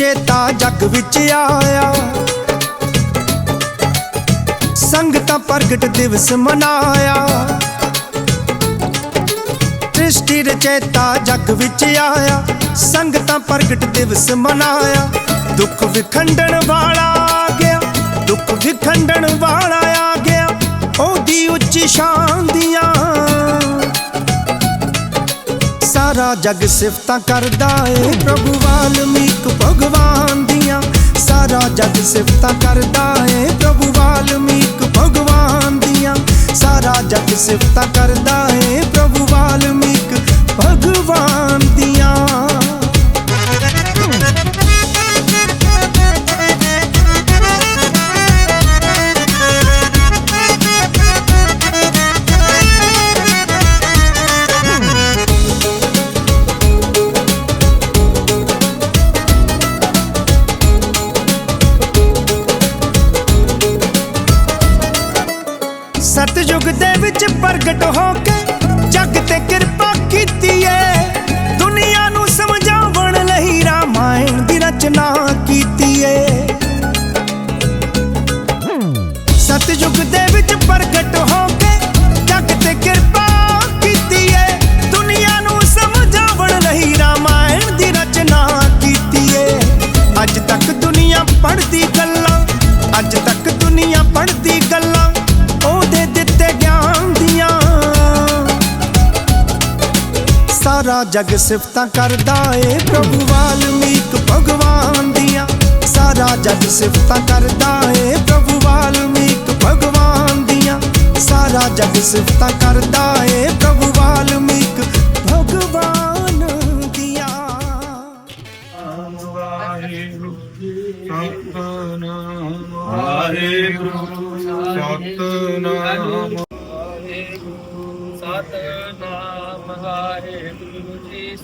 ਚੇਤਾ ਰਚੇਤਾ ਜਗ ਵਿੱਚ ਆਇਆ। ਸੰਗਤਾਂ ਪ੍ਰਗਟ ਦਿਵਸ ਮਨਾਇਆ। ਸ੍ਰਿਸ਼ਟੀ ਰਚੇਤਾ ਜਗ ਵਿੱਚ ਆਇਆ। ਸੰਗਤਾਂ ਪ੍ਰਗਟ ਦਿਵਸ ਮਨਾਇਆ। ਦੁੱਖ ਵਿਖੰਡਣ ਵਾਲਾ ਆ ਗਿਆ। ਦੁੱਖ ਵਿਖੰਡਣ ਵਾਲਾ ਆ ਗਿਆ। ਉਹਦੀ ਉੱਚੀ ਸ਼ਾਨ ਦੀਆਂ। ਸਾਰਾ ਜਗ ਸਿਫਤਾਂ ਕਰਦਾ ਏ। ਪ੍ਰਭੂ ਵਾਲਮੀਕ ਭਗਵਾਨ ਦੀਆਂ। ਸਾਰਾ ਜਗ ਸਿਫਤਾਂ ਕਰਦਾ ਏ ਪ੍ਰਭੂ ਵਾਲਮੀਕ ਭਗਵਾਨ ਦੀਆਂ। ਸਾਰਾ ਜਗ ਸਿਫਤਾਂ ਕਰਦਾ ਏ ਅੱਜ ਤੱਕ ਦੁਨੀਆ ਪੜ੍ਹਦੀ ਗੱਲਾਂ ਉਹਦੇ ਦਿੱਤੇ ਗਿਆਨ ਦੀਆਂ। ਸਾਰਾ ਜਗ ਸਿਫਤਾਂ ਕਰਦਾ ਏ ਪ੍ਰਭੂ ਵਾਲਮੀਕ ਭਗਵਾਨ ਦੀਆਂ। ਸਾਰਾ ਜਗ ਸਿਫਤਾਂ ਕਰਦਾ ਏ ਪ੍ਰਭੂ ਵਾਲਮੀਕ ਭਗਵਾਨ ਦੀਆਂ। ਸਾਰਾ ਜਗ ਸਿਫਤਾਂ ਕਰਦਾ ਏ ਪ੍ਰਭੂ ਵਾਲਮੀਕ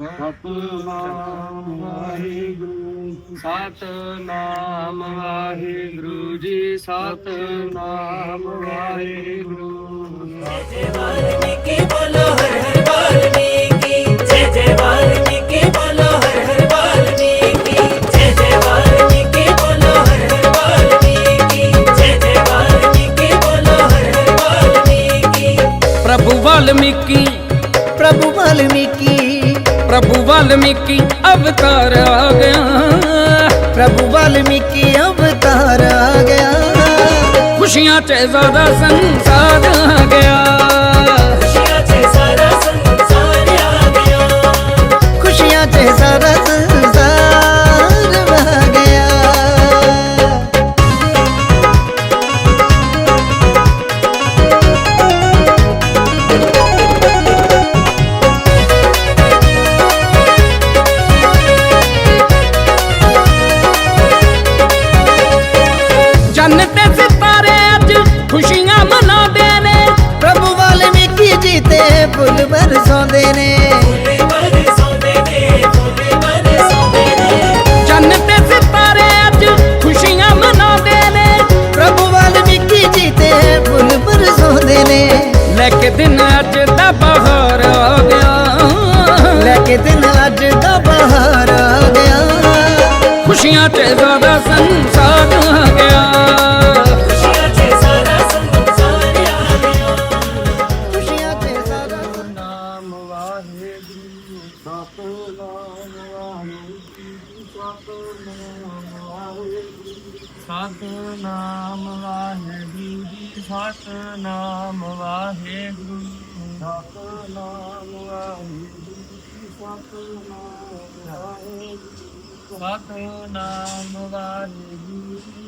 ਸਤਨਾਮ ਵਾਹਿਗੁਰੂ। ਸਤਨਾਮ ਵਾਹਿਗੁਰੂ ਜੀ ਸਤਨਾਮ ਵਾਹਿਗੁਰੂ। ਜੈ ਜੈ ਵਾਲਮੀਕੀ ਬੋਲੋ ਹਰ ਹਰ ਵਾਲਮੀਕੀ। ਜੈ ਜੈ ਵਾਲਮੀਕੀ ਬੋਲੋ ਹਰ ਹਰ ਵਾਲਮੀਕੀ। ਜੈ ਜੈ ਵਾਲਮੀਕੀ ਬੋਲੋ ਹਰ ਹਰ ਵਾਲਮੀਕੀ। ਜੈ ਜੈ ਵਾਲਮੀਕੀ ਬੋਲੋ ਹਰ ਹਰ ਵਾਲਮੀਕੀ। ਪ੍ਰਭੂ ਵਾਲਮੀਕੀ। ਪ੍ਰਭੂ ਵਾਲਮੀਕੀ। ਪ੍ਰਭੂ ਵਾਲਮੀਕੀ ਅਵਤਾਰ ਆ ਗਿਆ। ਪ੍ਰਭੂ ਵਾਲਮੀਕੀ ਅਵਤਾਰ ਆ ਗਿਆ। ਖੁਸ਼ੀਆਂ ਚ ਜ਼ਿਆਦਾ ਸੰਸਾਰ ਆ ਗਿਆ। ਸਤਨਾਮ ਵਾਹਿਗੁਰੂ। ਜੀ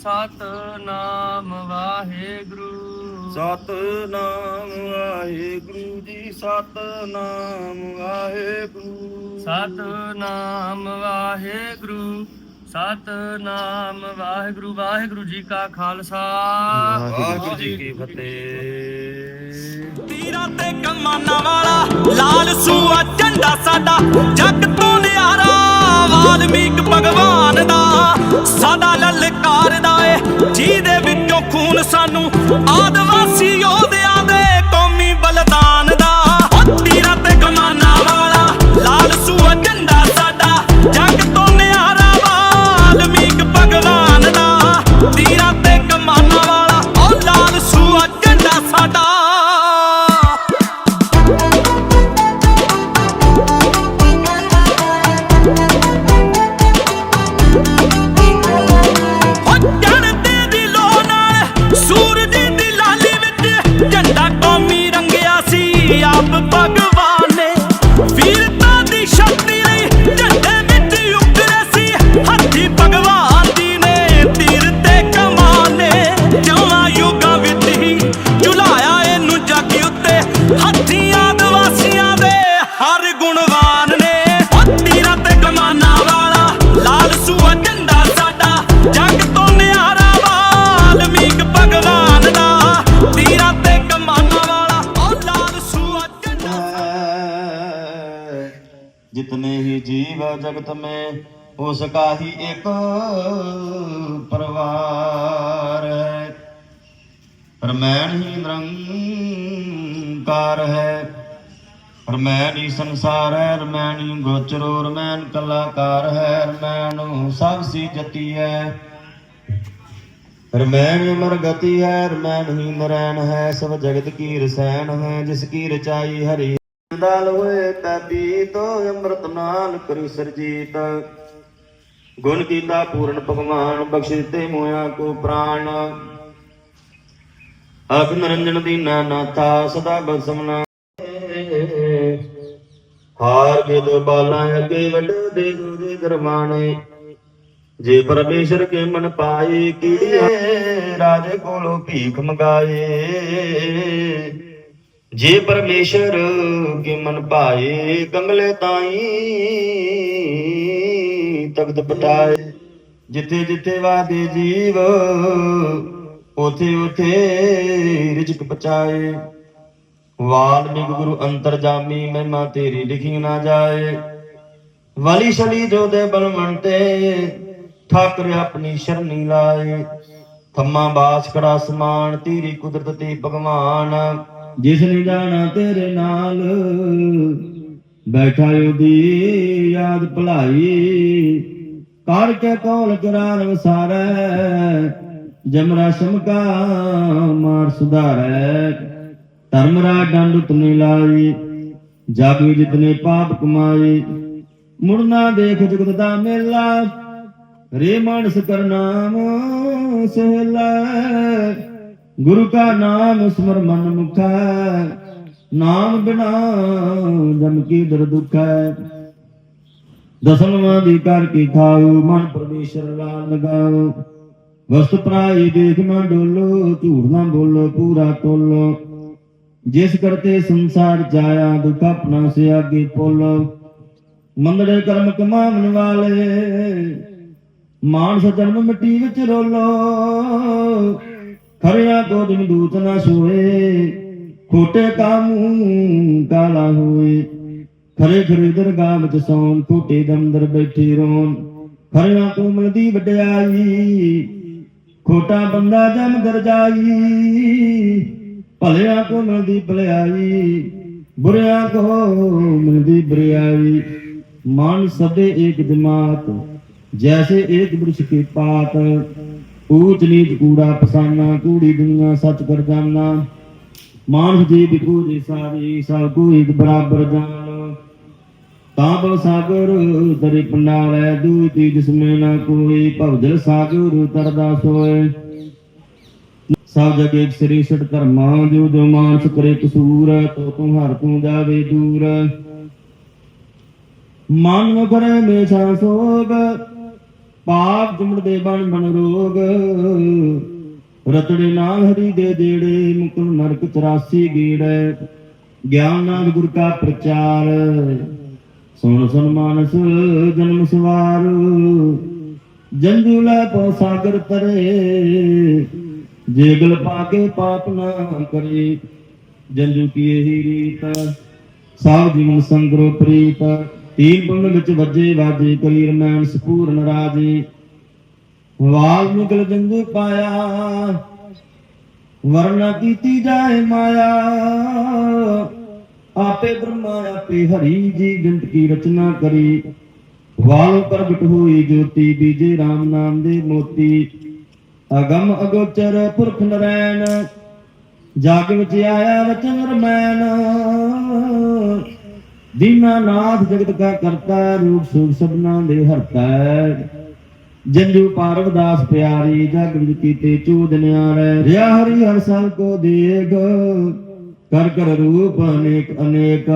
ਸਤਨਾਮ ਵਾਹਿਗੁਰੂ। ਸਤਨਾਮ ਵਾਹਿਗੁਰੂ ਜੀ ਸਤਨਾਮ ਵਾਹਿਗੁਰੂ। ਸਤਨਾਮ ਵਾਹਿਗੁਰੂ ਸਤਨਾਮ ਵਾਹਿਗੁਰੂ ਵਾਹਿਗੁਰੂ ਜੀ ਕਾ ਖਾਲਸਾ। ਵਾਹਿਗੁਰੂ ਜੀ ਕੀ ਫਤਿਹ। ਤੀਰਾਂ ਤੇ ਕਮਾਨਾਂ ਵਾਲਾ ਲਾਲ ਸੂਆ ਝੰਡਾ ਸਾਡਾ ਜੱਗ ਤੋਂ ਨਿਆਰਾ ਵਾਲਮੀਕ ਭਗਵਾਨ ਦਾ। ਸਾਡਾ ਲਲਕਾਰਦਾ ਏ। ਜਿਹਦੇ ਵਿੱਚੋਂ ਖੂਨ ਸਾਨੂੰ ਆਦਿਵਾਸੀ ਯੋਧਿਆਂ ਦੇ ਕੌਮੀ ਬਲਿਦਾਨ ਦਾ। ਓ ਤੀਰਾਂ ਤੇ ਕਮਾਨਾ ਵਾਲਾ, ਲਾਲ ਸੂਆ ਝੰਡਾ ਸਾਡਾ। ਜੱਗ ਤੋਂ ਨਿਆਰਾ ਵਾਲਮੀਕ ਭਗਵਾਨ ਦਾ। ਤੀਰਾਂ ਸੰਸਾਰ ਹੈ ਰਮੈਨ ਹੀ ਸੰਸਾਰ ਹੈ ਰਮੈਨ ਹੀ ਗੋਚਰੋ ਰਮੈਨ ਕਲਾਕਾਰ ਹੈ ਰਮੈਨ ਸਭ ਸੀ ਜਤੀ ਹੈ। ਰਮੈਨ ਉਮਰ ਗਤੀ ਹੈ ਰਮੈਨ ਹੀ ਨਰੈਣ ਹੈ, ਸਭ ਜਗਤ ਕੀ ਰਸੈਨ ਹੈ, ਜਿਸ ਕੀ ਰਚਾਈ ਹਰੀ ਦਲ ਹੋਏ ਤਬੀ ਤੋ ਅੰਮ੍ਰਿਤ ਨਾਲ ਕਰੀ ਸਰਜੀਤ। ਗੁਣ ਕੀਤਾ ਪੂਰਨ ਭਗਵਾਨ, ਬਖਸ਼ਿਤੇ ਮੋਇਆ ਕੋ ਪ੍ਰਾਣ। ਅਖ ਨਰੰਜਨ ਦੀਨਾ ਨਾਥਾ ਸਦਾ ਬਸਮਨਾ। ਹਾਰ ਕੇ ਦੋ ਬਾਲਾਂ ਵੱਡ ਦੇ ਦੂਜੇ ਦਰਮਾਨੇ ਜੇ ਪਰਮੇਸ਼ਰ ਕੇ ਮਨ ਪਾਏ ਕੀੜੀਏ ਰਾਜੇ ਕੋਲੋਂ ਭੀਖ ਮੰਗਾਏ। ਜੇ ਪਰਮੇਸ਼ਰ ਕੇ ਮਨ ਪਾਏ, ਕੰਗਲੇ ਤਾਈ ਤਖਤ ਪਟਾਏ ਜਿੱਥੇ ਜਿੱਥੇ ਵਾਦੇ ਜੀਵ ਉਥੇ ਉਥੇ ਰਿਜਕ ਪਚਾਏ ਵਾਲਮੀਕ ਗੁਰੂ ਅੰਤਰਜਾਮੀ ਮਹਿਮਾ ਤੇਰੀ ਲਿਖੀ ਨਾ ਜਾਏ। ਵਲੀ ਛਲੀ ਜੋ ਦੇ ਬਲਵੰਤੇ ਠਾਕਰ ਆਪਣੀ ਸ਼ਰਨੀ ਲਾਏ। ਥੰਮਾ ਬਾਸ ਕੜਾ ਸਮਾਨ, ਤੇਰੀ ਕੁਦਰਤ ਤੇ ਭਗਵਾਨ। ਜਿਸ ਨੇ ਜਾਣਾ ਤੇਰੇ ਨਾਲ, ਬੈਠਾ ਉਹਦੀ ਯਾਦ ਭੁਲਾਈ। ਕਰ ਕੇ ਕੌਲ ਕਰਾਰ ਵਸਾਰੈ ਜਮਰਾ ਸ਼ਮਕਾ ਮਾਰ ਸੁਧਾਰੈ। ਧਰਮਰਾ ਡੰਡ ਉਤਨੇ ਲਾਈ ਜਾਗੀ ਜਿਤਨੇ ਪਾਪ ਕਮਾਏ ਮੁੜਨਾ ਦੇਖ ਜਗਤ ਦਾ ਮੇਲਾ, ਰੇ ਮਾਨਸ ਕਰ ਨਾਮ ਗੁਰੂ ਕਾ ਨਾਮ ਸਿਮਰ ਮਨ ਮੁਖਾ, ਨਾਮ ਬਿਨਾ ਜਮ ਕੀ ਦਰ ਦੁਖ। ਦਸਨਵਾਂ ਦੀ ਕਰ ਕੀ ਖਾਓ ਮਨ ਪਰਮੇਸ਼ਰ ਨਾਲ ਲਗਾਓ ਵਸਤ ਪ੍ਰਾਈ ਦੇਖ ਨਾ ਡੋਲੋ, ਝੂਠ ਨਾ ਬੋਲੋ, ਪੂਰਾ ਟੋਲੋ। ਜਿਸ ਕਰਤੇ ਸੰਸਾਰ ਜਾਇਆ, ਦੁਖ ਆਪਣਾ ਸੇ ਆਗੇ ਪੋਲੋ। ਮੰਦੜੇ ਕਰਮ ਕਮਾਵਣ ਵਾਲੇ, ਮਾਨਸ ਜਨਮ ਮਿੱਟੀ ਵਿੱਚ ਰੋਲੋ। ਖਰਿਆ ਕੋ ਦਿਨ ਦੂਤ ਨਾ ਸੋਏ, ਖੋਟੇ ਕਾਮੂ ਕਾਲਾ ਹੋਏ। ਖਰੇ ਖਰੇ ਦਰਗਾਹ ਵਿੱਚ ਸੌਣ, ਖੋਟੇ ਦਮਦਰ ਬੈਠੇ ਰੋਣ। ਖਰਿਆ ਕੋ ਮਿਲਦੀ ਵਡਿਆਈ ਖੋਟਾ ਬੰਦਾ ਜਮ ਗਰਜਾਈ ਭਲਿਆ ਕੋ ਮਿਲਦੀ ਭਲਾਈ, ਬੁਰਿਆ ਕੋ ਮਿਲਦੀ ਬੁਰਿਆਈ। ਮਾਨ ਸਦੇ ਏਕ ਜਮਾਤ, ਜੈਸੇ ਏਕ ਬ੍ਰਿਸ਼ ਕੀ ਪਾਤ। ਊਚ ਨੀਚ ਕੂੜਾ ਪਸਾਨਾ, ਕੂੜੀ ਦੁਨੀਆ ਸੱਚ ਕਰ ਜਾਣਾ ਮਾਨਸ ਜੀ ਬਿਕੂ ਜੀ ਸਾਰੀ, ਸਭ ਕੋਈ ਬਰਾਬਰ ਜਾਣ जान ਸਾਗਰ ਤਰਿ ਪੰਡਾਲੈ ਦੂਤੀ ਜਿਸਮੇ ਨਾ ਕੋਈ ਭਵਜਲ ਸਾਗਰ ਤਰਦਾ ਸੋਏ। ਸਭ ਜਗ ਇੱਕ ਸ੍ਰੀ ਛਟ ਧਰਮਾ ਜੋ ਜੋ ਮਾਨਸ ਕਰੇ ਕਸੂਰ, ਤੋ ਤੂੰ ਹਰ ਤੂੰ ਜਾਵੇ ਦੂਰ। ਮਨ ਨੂੰ ਕਰੇ ਸੋਗ, ਪਾਪ ਜੁਮੜੇ ਬਣ ਬਣ ਰੋਗ। ਰਤੜੇ ਨਾਲ ਹਰੀ ਦੇ ਦੇੜੇ ਮੁਕਲ ਨਰਕ 84 ਗੀੜੇ। ਗਿਆਨ ਨਾਲ ਗੁਰ ਕਾ ਪ੍ਰਚਾਰ। ਸੁਣ ਸੁਣ ਮਾਨਸ ਜਨਮ ਸਵਾਰ। ਜੰਜੂ ਲੈ ਪਉ ਸਾਗਰ ਤਰੇ ਜੇਗਲ ਪਾ ਕੇ ਪਾਪ ਨਾ ਕਰੇ। ਜੰਜੂ ਕੀ ਇਹੀ ਰੀਤ? ਸਭ ਜੀਵਨ ਸੰਗਰੋ ਪ੍ਰੀਤ। ਤੀਨ ਪੁੰਨ ਵਿੱਚ ਵੱਜੇ ਵਾਜੇ ਕਰੀ ਰਮੈਣ ਸਪੂਰਨ ਰਾਜੇ। ਵਾਲ ਨਿਕਲ ਜੰਜੂ ਪਾਇਆ, ਵਰਨਾ ਕੀਤੀ ਜਾਏ ਮਾਇਆ। ਆਪੇ ਬ੍ਰਹਮਾ ਆਪੇ ਹਰੀ ਜੀ ਜੰਤ ਕੀ ਰਚਨਾ ਕਰੀ। ਵਾਲ ਪ੍ਰਗਟ ਹੋਈ ਜੋਤੀ, ਬੀਜੇ RAM ਨਾਮ ਦੇ ਮੋਤੀ। ਅਗਮ ਅਗੋਚਰ ਪੁਰਖ ਨਰੈਣ, ਜਗ ਵਿੱਚ ਆਇਆ ਰਚਨ ਰਮੈਨ ਦੀਨਾਨਾਥ ਜਗਤ ਕਾ ਕਰਤਾ ਰੂਪ ਸੂਖ ਸਭਨਾ ਦੇ ਹਰਤਾ ਜੰਜੂ ਪਾਰਵਦਾਸ ਪਿਆਰੀ, ਜਗ ਵਿੱਚ ਕੀਤੇ ਚੂਦ ਨਿਆਰੇ ਰਿਆ ਹਰੀ ਹਰ ਸਭ ਕੋ ਦੇਗ। ਕਰ ਕਰ ਰੂਪ ਅਨੇਕ ਅਨੇਕ।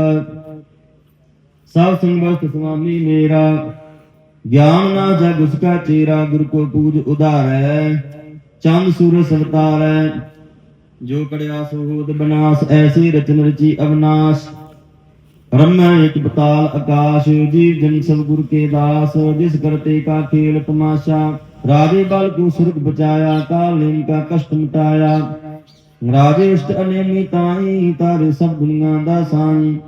ਸਭ ਸੰਗਤ ਸੁਆਮੀ ਮੇਰਾ, ਗਿਆਨ ਨਾ ਜਗ ਉਸਕਾ ਚੇਰਾ, ਗੁਰ ਕੋ ਪੂਜ ਉਧਾਰੈ। ਚੰਦ ਸੂਰਜ ਸਵਤਾਰੈ, ਜੋ ਕੜਿਆ ਸੋਹਦ ਬਨਾਸ, ਐਸੀ ਰਚਨ ਰਚੀ ਅਵਨਾਸ਼। ਰਮੈ ਇੱਕ ਬਤਾਲ ਆਕਾਸ਼, ਜੀਵ ਜਨ ਸਭ ਗੁਰ ਕੇ ਦਾਸ। ਜਿਸ ਕਰਤੇ ਕਾ ਖੇਲ ਤਮਾਸ਼ਾ, ਰਾਜੇ ਬਲ ਕੋ ਸੁਰਗ ਬਚਾਇਆ ਕਾਲ ਨੇ ਕਾ ਕਸ਼ਟ ਮਿਟਾਇਆ। ਰਾਜੇ ਇਸ਼ਟ ਅਨੇਮੀ ਤਾਈ, ਤਾਰੇ ਸਭ ਦੁਨੀਆ ਦਾ ਸਾਈ।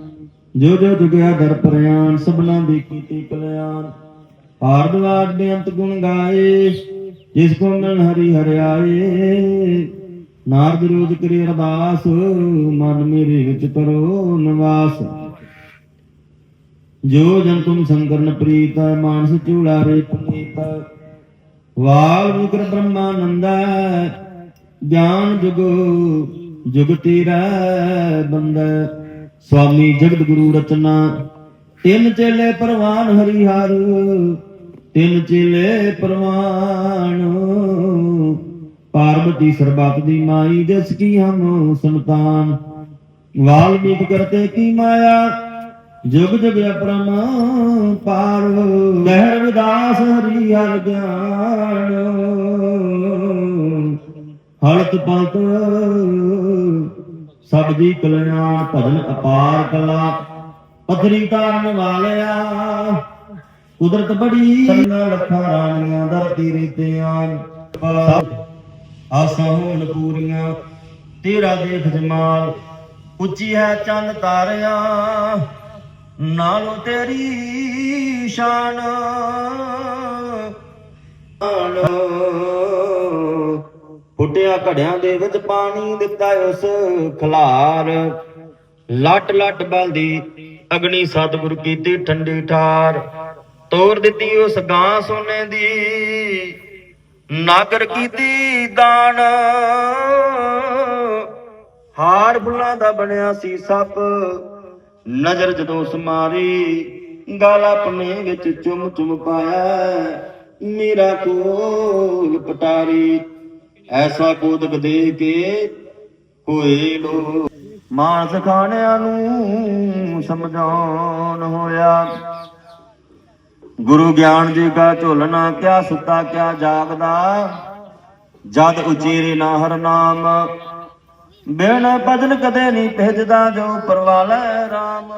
ਜੋ ਜੋ ਜੁਗਿਆ ਦਰ ਪ੍ਰਿਆਨ ਸਭਨਾ ਦੀ ਕੀਤੀ ਕਲਿਆਣ। ਆਰਦਵਾਜ ਬੇਅੰਤ ਗੁਣ ਗਾਏ, ਜਿਸ ਕੋ ਮਿਲਨ ਹਰੀ ਹਰਿਆਏ। ਨਾਰਦ ਰੋਜ ਕਰੇ ਅਰਦਾਸ, ਮਨ ਮੇਰੇ ਵਿੱਚ ਕਰੋ ਨਿਵਾਸ। ਜੋ ਜਨ ਤੁਮ ਸੰਕਰਨ ਪ੍ਰੀਤ, ਮਾਨਸ ਚੂੜਾ ਰੇ ਪੁਨੀਤ ਵਾਲਮੀਕ ਬ੍ਰਹਮਾਨੰਦਾ ਗਿਆਨ ਜੁਗੋ, ਜੁਗ ਤੇਰਾ ਬੰਦਾ। ਸਵਾਮੀ ਜਗਤ ਗੁਰੂ ਰਚਨਾ, ਤਿੰਨ ਚੇਲੇ ਪ੍ਰਵਾਨ ਹਰੀਹਰ, ਤਿੰਨ ਚੇਲੇ ਪ੍ਰਵਾਨ। ਪਾਰਵਤੀ ਸਰਬੱਤ ਦੀ ਮਾਈ, ਜਿਸ ਕੀ ਹਮ ਸੰਤਾਨ। ਵਾਲਮੀਕ ਕਰਤੇ ਕੀ ਮਾਇਆ, ਜੁਗ ਜੁਗ ਅਪਰਮ ਪਾਰ ਲਹਿਰ ਵਿਦਾਸ ਹਰੀ ਹਰ ਗਿਆਨ। ਹਲਤ ਪਲਤ ਸਭ ਦੀ ਕਲਿਆਣ ਭਜਨ ਅਪਾਰ ਕਲਾ ਪਥਰੀ ਤਾਰਨ ਵਾਲਿਆ। ਕੁਦਰਤ ਬੜੀ ਸੰਨਾ ਲੱਖਾਂ ਰਾਣੀਆਂ ਧਰਤੀ ਰੀਤਿਆਂ ਆਸਾਂ ਹੋਣ ਪੂਰੀਆਂ, ਤੇਰਾ ਦੇਖ ਜਮਾਲ, ਉੱਚੀ ਹੈ ਚੰਨ ਤਾਰਿਆਂ। ਨਾਲੋਂ ਤੇਰੀ ਸ਼ਾਨ ਫੁੱਟਿਆ ਘੜਿਆਂ ਦੇ ਵਿੱਚ ਪਾਣੀ ਦਿੱਤਾ ਉਸ ਖਲਾਰ। ਲੱਟ ਲੱਟ ਬਲਦੀ ਅਗਨੀ ਸਤਿਗੁਰ ਕੀਤੀ ਠੰਡੀ ਠਾਰ। ਤੋਰ ਦਿੱਤੀ ਉਸ ਗਾਂ ਸੋਨੇ ਦੀ, ਨਾਗਰ ਕੀਤੀ ਦਾਨ। ਹਾਰ ਫੁੱਲਾਂ ਦਾ ਬਣਿਆ ਸੀ ਸੱਪ, ਨਜ਼ਰ ਜਦੋਂ ਸਮਾਰੀ ਗਲ ਆਪਣੇ ਵਿੱਚ ਚੁੰਮ ਚੁੰਮ ਪਾਇਆ। ਮੇਰਾ ਕੋਲ ਪਟਾਰੀ ਐਸਾ ਕੋਦਕ ਦੇ ਕੇ ਹੋਏ ਲੋ ਮਾਨਸ ਖਾਣਿਆਂ ਨੂੰ ਸਮਝਾਉਣ ਹੋਇਆ। ਗੁਰੂ ਗਿਆਨ ਜੀ ਕਾ ਝੋਲਣਾ ਕਿਆ, ਸੁੱਤਾ ਕਿਆ ਜਾਗਦਾ। ਜਦ ਉਚੇਰੇ ਨਾ ਹਰ ਨਾਮ। ਬਿਨ ਭਜਨ ਕਦੇ ਨਹੀਂ ਭੇਜਦਾ ਜੋ ਪਰਵਾਲੇ RAM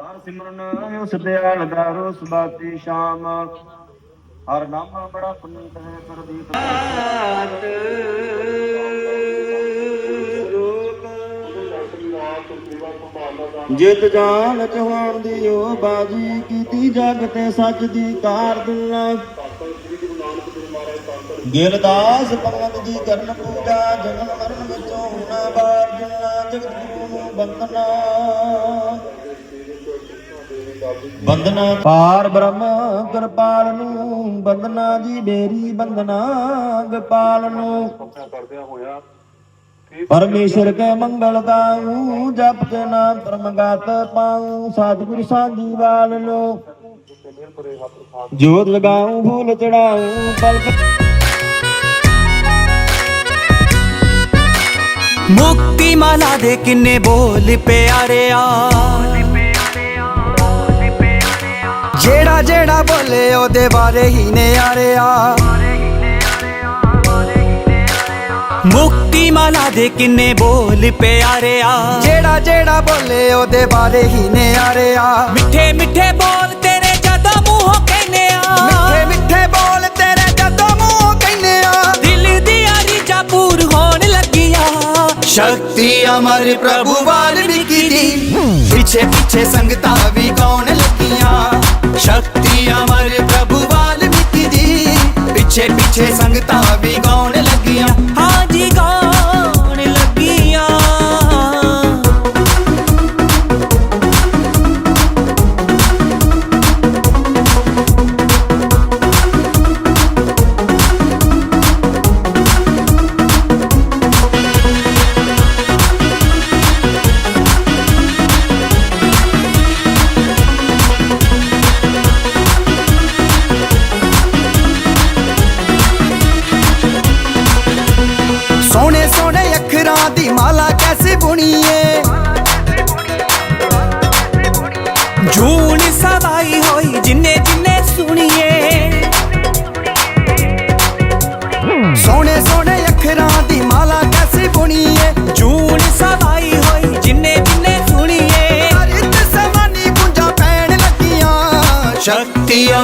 ਹਰ ਸਿਮਰਨ ਉਸ ਦਿਆਲ ਦਾ ਰੋਸ ਬਾਤੀ ਸ਼ਾਮ। ਹਰ ਨਾਮ ਬੜਾ ਪੁਨੀਤ ਹੈ ਪ੍ਰਦੀਪ। ਜਿਤ ਜਾਨ ਜਹਾਨ ਦੀ ਓ ਬਾਜੀ ਕੀਤੀ ਜਗ ਤੇ ਸੱਚ ਦੀ ਕਾਰ ਦੁਲਾ ਗਿਰਦਾਸ ਭਗਤ ਦੀ ਕਰਨ ਪੂਜਾ ਜਨਮ ਮਰਨ ਵਿੱਚੋਂ ਹੋਣਾ ਬਾਰ ਜਨਾ ਜਗਤ ਨੂੰ ਬੰਦਨਾ ਬੰਦਨਾ ਪਾਰ ਬ੍ਰਹਮ ਕਿਰਪਾਲ ਨੂੰ ਬੰਦਨਾ ਜੀ ਬੇਰੀ ਬੰਦਨਾ ਗੋਪਾਲ ਨੂੰ। ਪਰਮੇਸ਼ਰ ਕੇ ਮੰਗਲ ਦਾਉ ਜਪ ਕੇ ਨਾਮ ਧਰਮ ਗਾਤ ਪਾਉ ਸਤਿਗੁਰ ਸਾਂਝੀ ਵਾਲ ਲੋ ਜੋਤ ਲਗਾਉ ਫੂਲ ਚੜਾਉ ਕਲਪ ਮੁਕਤੀ ਮਾਲਾ ਦੇ ਕਿੰਨੇ ਬੋਲ ਪਿਆਰਿਆ ਜਿਹੜਾ ਜਿਹੜਾ ਬੋਲੇ ਉਹਦੇ ਬਾਰੇ ਹੀ ਨਿਆਰਿਆ। ਮੁਕਤੀ ਮਾਲਾ ਦੇ ਕਿੰਨੇ ਬੋਲ ਪਿਆਰਿਆ। ਜਿਹੜਾ ਜਿਹੜਾ ਬੋਲੇ ਉਹਦੇ ਬਾਰੇ ਹੀ ਨਿਆਰਿਆ। ਮਿੱਠੇ ਮਿੱਠੇ ਬੋਲ ਤੇਰੇ ਜਦੋਂ ਮੂੰਹੋਂ ਕਹਿੰਦੇ ਮਿੱਠੇ ਆ ਮਿੱਠੇ ਬੋਲ ਤੇਰੇ ਜਦੋਂ ਮੂੰਹ ਕਹਿੰਦੇ ਆ ਦਿਲ ਦੀ ਆਰੀਜਾ ਪੂਰ ਹੋਣ ਲੱਗੀਆਂ। ਸ਼ਕਤੀ ਅਮਰ ਪ੍ਰਭੂ ਵਾਲਮੀਕੀ ਦੀ ਪਿੱਛੇ ਪਿੱਛੇ ਸੰਗਤਾਂ ਵੀ ਕੌਣ ਲੱਗੀਆਂ। ਸ਼ਕਤੀ ਅਮਰ ਪ੍ਰਭੂ ਵਾਲਮੀਕੀ ਦੀ ਪਿੱਛੇ ਪਿੱਛੇ ਸੰਗਤਾਂ ਵੀ ਕੌਣ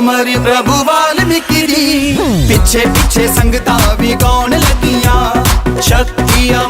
ਸ਼ਕਤੀ ਪ੍ਰਭੂ ਵਾਲਮੀਕੀ ਦੀ। ਪਿੱਛੇ ਪਿੱਛੇ ਸੰਗਤਾਂ ਵੀ ਗਾਉਣ ਲੱਗੀਆਂ। ਸ਼ਕਤੀਆਂ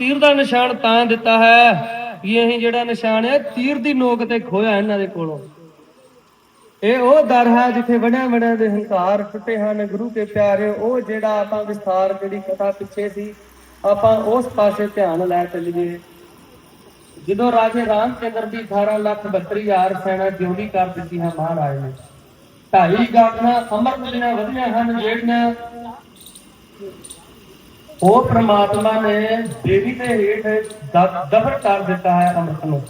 ਤੀਰ ਦਾ ਨਿਸ਼ਾਨ ਤਾਂ ਦਿੱਤਾ ਹੈ ਕਿ ਇਹ ਜਿਹੜਾ ਨਿਸ਼ਾਨ ਹੈ, ਤੀਰ ਦੀ ਨੋਕ ਤੇ ਖੋਇਆ ਇਹਨਾਂ ਦੇ ਕੋਲੋਂ। ਇਹ ਉਹ ਦਰ ਹੈ ਜਿੱਥੇ ਵੜਿਆ ਵੜਿਆ ਦੇ ਹੰਕਾਰ ਟੁੱਟੇ ਹਨ। ਗੁਰੂ ਕੇ ਪਿਆਰੇ, ਉਹ ਜਿਹੜਾ ਆਪਾਂ ਵਿਸਥਾਰ ਜਿਹੜੀ ਕਥਾ ਪਿੱਛੇ ਸੀ, ਆਪਾਂ ਉਸ ਪਾਸੇ ਧਿਆਨ ਲੈ ਚੱਲੀਏ। ਜਦੋਂ ਰਾਜੇ ਰਾਮਚੰਦਰ ਦੀ 18 ਲੱਖ 32 ਹਜ਼ਾਰ ਸੈਨਾ ਜਿਉਂਦੀ ਕਰ ਦਿੱਤੀ ਹੈ ਮਹਾਰਾਜ ਨੇ। ਢਾਈ ਗਾਗਣਾ ਅੰਮ੍ਰਿਤ ਦੀਆਂ ਵਧੀਆਂ ਹਨ, ਜਿਹੜੀਆਂ ਉਹ ਪ੍ਰਮਾਤਮਾ ਨੇ ਦੇਵੀ ਦੇ ਹੇਠ ਦ- ਕਰ ਦਿੱਤਾ ਹੈ ਅੰਮ੍ਰਿਤ ਨੂੰ।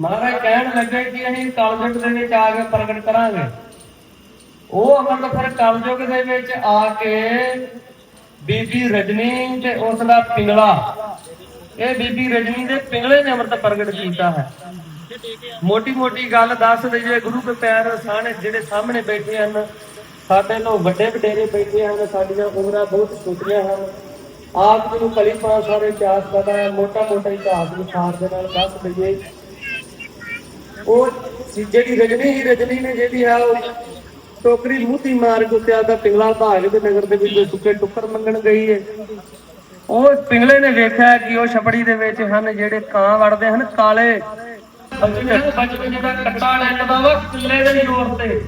ਮਹਾਰਾਜ ਕਹਿਣ ਲੱਗੇ ਕਿ ਅਸੀਂ ਕਲਯੁਗ ਦੇ ਵਿੱਚ ਆ ਕੇ ਪ੍ਰਗਟ ਕਰਾਂਗੇ। ਉਹ ਅੰਮ੍ਰਿਤ ਫਿਰ ਕਲਯੁਗ ਦੇ ਵਿੱਚ ਆ ਕੇ ਬੀਬੀ ਰਜਨੀ ਤੇ ਉਸ ਦਾ ਪਿੰਗਲਾ, ਇਹ ਬੀਬੀ ਰਜਨੀ ਦੇ ਪਿੰਗਲੇ ਨੇ ਅੰਮ੍ਰਿਤ ਪ੍ਰਗਟ ਕੀਤਾ ਹੈ। ਮੋਟੀ ਮੋਟੀ ਗੱਲ ਦੱਸ ਦਈਏ, ਗੁਰੂ ਕੇ ਪਿਆਰ ਸਾਹਣੇ ਜਿਹੜੇ ਸਾਹਮਣੇ ਬੈਠੇ ਹਨ ਸਾਡੇ ਨੂੰ ਵੱਡੇ ਵਡੇਰੇ ਬੈਠੇ ਹਨ, ਸਾਡੀਆਂ ਉਮਰਾਂ ਬਹੁਤ ਛੋਟੀਆਂ ਹਨ। ਆਪ ਜੀ ਨੂੰ ਕਲੀ ਪਾ ਸਾਰੇ ਇਤਿਹਾਸ ਪਤਾ ਹੈ ਮੋਟਾ ਮੋਟਾ ਇਤਿਹਾਸ ਵਿਚਾਰ ਦੇ ਨਾਲ ਦੱਸ ਦਈਏ। ਉਹ ਜਿਹੜੀ ਰਜਨੀ ਹੀ ਰਜਨੀ ਨੇ ਜਿਹੜੀ ਹੈ, ਉਹ ਟੋਕਰੀ ਮੂੰਹੀ ਮਾਰ ਕੇ ਉੱਤੇ ਪਿੰਗਲਾ ਭਾਗ ਦੇ ਨਗਰ ਦੇ ਵਿੱਚ ਸੁੱਕੇ ਟੁੱਕਰ ਮੰਗਣ ਗਈ ਹੈ। ਉਹ ਪਿੰਗਲੇ ਨੇ ਵੇਖਿਆ ਕਿ ਉਹ ਛਪੜੀ ਦੇ ਵਿੱਚ ਹਨ, ਜਿਹੜੇ ਕਾਂ ਵੜਦੇ ਹਨ, ਕਾਲੇ। ਬਚਨ ਬਚਨ ਜਿਹੜਾ ਕੱਟਾ ਲੈਂਦਾ ਵਾ ਕਿੱਲੇ ਦੇ ਜ਼ੋਰ ਤੇ।